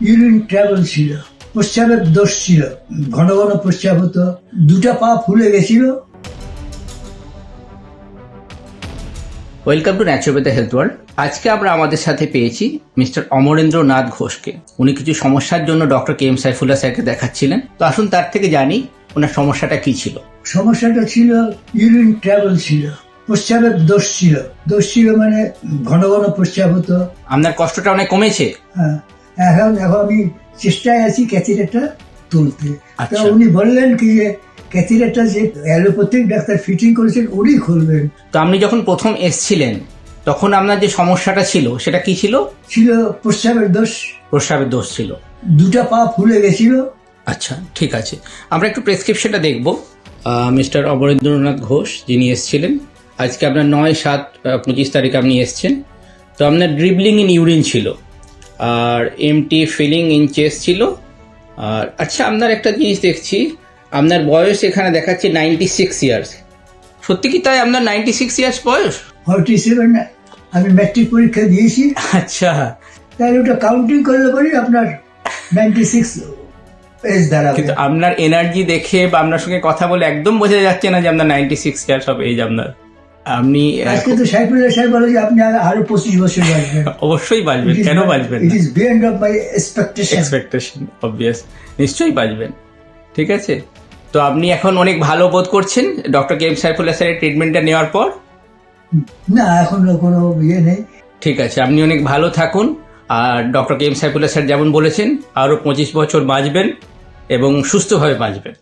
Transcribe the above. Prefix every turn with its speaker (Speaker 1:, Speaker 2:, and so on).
Speaker 1: Urine travel ছিল প্রস্রাবের দোষ ছিল ঘন ঘন প্রস্রাব হতো দুটা পা ফুলে গেছিল।
Speaker 2: Welcome to naturopathy health world. আজকে আমরা আমাদের সাথে পেয়েছি মিস্টার অমরেন্দ্র নাথ ঘোষকে। উনি কিছু সমস্যার জন্য ডক্টর কে এম সাইফুল্লাহ স্যারকে দেখাচ্ছিলেন। তো আসুন তার থেকে জানি ওনার সমস্যাটা কি ছিল।
Speaker 1: সমস্যাটা ছিল ইউরিন ট্রাভেল ছিল প্রস্রাবের দোষ ছিল। দোষ ছিল মানে ঘন ঘন প্রস্রাব হতো।
Speaker 2: আপনার কষ্টটা অনেক কমেছে।
Speaker 1: হ্যাঁ। এখন এখন আমি চেষ্টায় আছি ক্যাথিরেটা তুলতে। তো
Speaker 2: আচ্ছা।
Speaker 1: উনি বললেন কি যে ক্যাথিরেটা যে অ্যালোপ্যাথিক ডাক্তার ফিটিং করেছেন উনি খুলবেন।
Speaker 2: তো আপনি যখন প্রথম এসছিলেন তখন আপনার যে সমস্যাটা ছিল সেটা কি ছিল?
Speaker 1: ছিল প্রস্রাবের দোষ।
Speaker 2: প্রস্রাবের দোষ ছিল।
Speaker 1: দুটা পা ফুলে গেছিল।
Speaker 2: আচ্ছা ঠিক আছে। আমরা একটু প্রেসক্রিপশনটা দেখব। মিস্টার অবরেন্দ্রনাথ ঘোষ যিনি এসেছিলেন। আজকে আপনার নয় সাত পঁচিশ তারিখে আপনি এসছেন। তো আপনার ড্রিবলিং ইন ইউরিন ছিল। আর এমটি ফিলিং ইন চেস্ট ছিল। আর আচ্ছা আপনার একটা জিনিস দেখছি। আপনার বয়স এখানে দেখাচ্ছে নাইনটি সিক্স ইয়ার্স সত্যি কি তাই আপনার নাইনটি সিক্স ইয়ার্স বয়স?
Speaker 1: ফর্টি সেভেন আমি ম্যাট্রিক পরীক্ষা দিয়েছি।
Speaker 2: আচ্ছা।
Speaker 1: তাহলে ওটা কাউন্টিং করলে পরে আপনার নাইনটি সিক্স
Speaker 2: কিন্তু আপনার এনার্জি দেখে বা আপনার সঙ্গে কথা বলে একদম বোঝা যাচ্ছে না যে আপনার ninety six years of age আপনার। আপনি
Speaker 1: আজকে তো সাইফুল্লাহ সাহেব বলে যে আপনি আরও পঁচিশ বছর বাঁচবেন।
Speaker 2: অবশ্যই বাঁচবেন। কেন বাঁচবেন
Speaker 1: it is beyond of my expectation
Speaker 2: expectation obvious নিশ্চয়ই বাঁচবেন। ঠিক আছে? তো আপনি এখন অনেক ভালো বোধ করছেন ডক্টর কে এম সাইফুল্লাহ স্যারের ট্রিটমেন্টটা নেওয়ার পর?
Speaker 1: না এখন কোনো ইয়ে নেই।
Speaker 2: ঠিক আছে আপনি অনেক ভালো থাকুন। আর doctor K M Saifullah sir যেমন বলেছেন আরও পঁচিশ বছর বাঁচবেন এবং সুস্থভাবে বাঁচবেন।